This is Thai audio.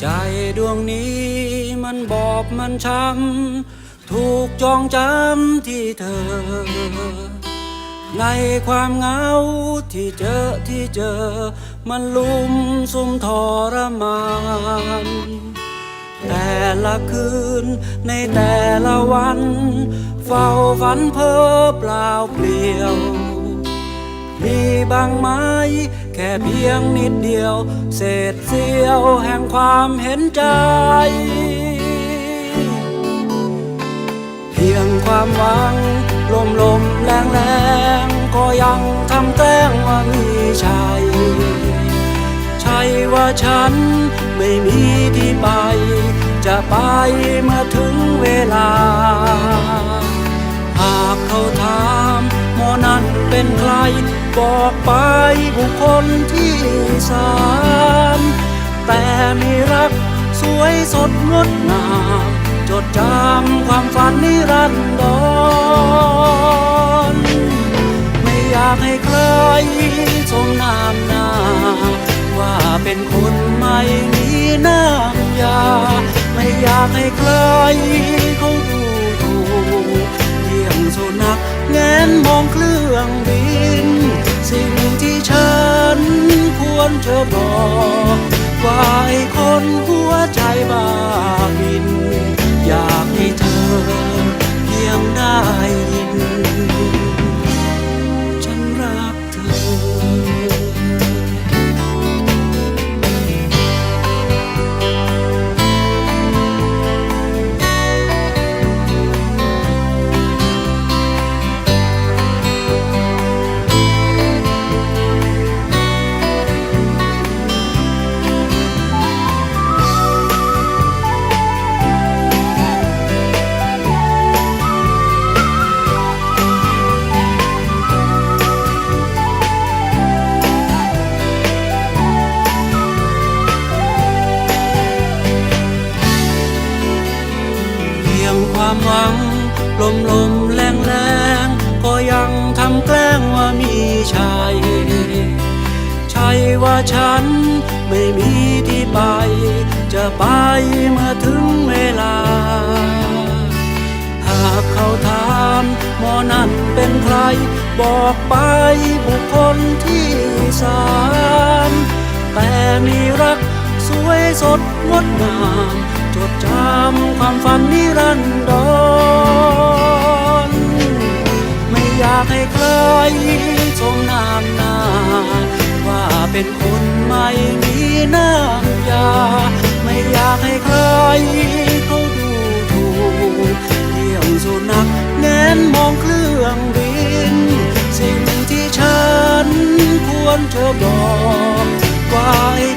ใจดวงนี้มันบอบมันช้ำ ถูกจองจำที่เธอ ในความเหงาที่เจอที่เจอ มันลุมซุ่มทรมาน แต่ละคืนในแต่ละวัน เฝ้าฝันเพ้อเปล่าเปลี่ยว มีบางไม้ แค่เพียงนิดเดียว เศษเสี้ยวแห่งความเห็นใจ เพียงความหวัง ลมลมแรงแรงก็ยังทำแกล้งว่ามีชัยใช่ว่าฉันไม่มีที่ไป จะไปเมื่อถึงเวลา บอกไปบุคคลที่สามแต่มีรักสวยสดงดงาม จดจำความฝันนิรันดร ไม่อยากให้ใครสมนามหนาว่าเป็นคนไม่มีน้ำยา ไม่อยากให้ใคร เธอบอกว่าไอ้คนหัวใจบ้าบิน อยากให้เธอ ชัยใช่ว่าฉันไม่มีที่ไป จะไปเมื่อถึงเวลา หากเขาถามหมอนั่นเป็นใคร บอกไปบุคคลที่สามแต่มีรักสวยสดงดงาม จดจำความฝันนิรันดรไม่อยากให้ใคร งนามนา ว่าเป็นคนไม่มีน้ำยา ไม่อยากให้ใครเขาดูถูกเที่ยงสุนัขแงนมองเครื่องบิน สิ่งที่ฉันควรจะบอกว่าไอ้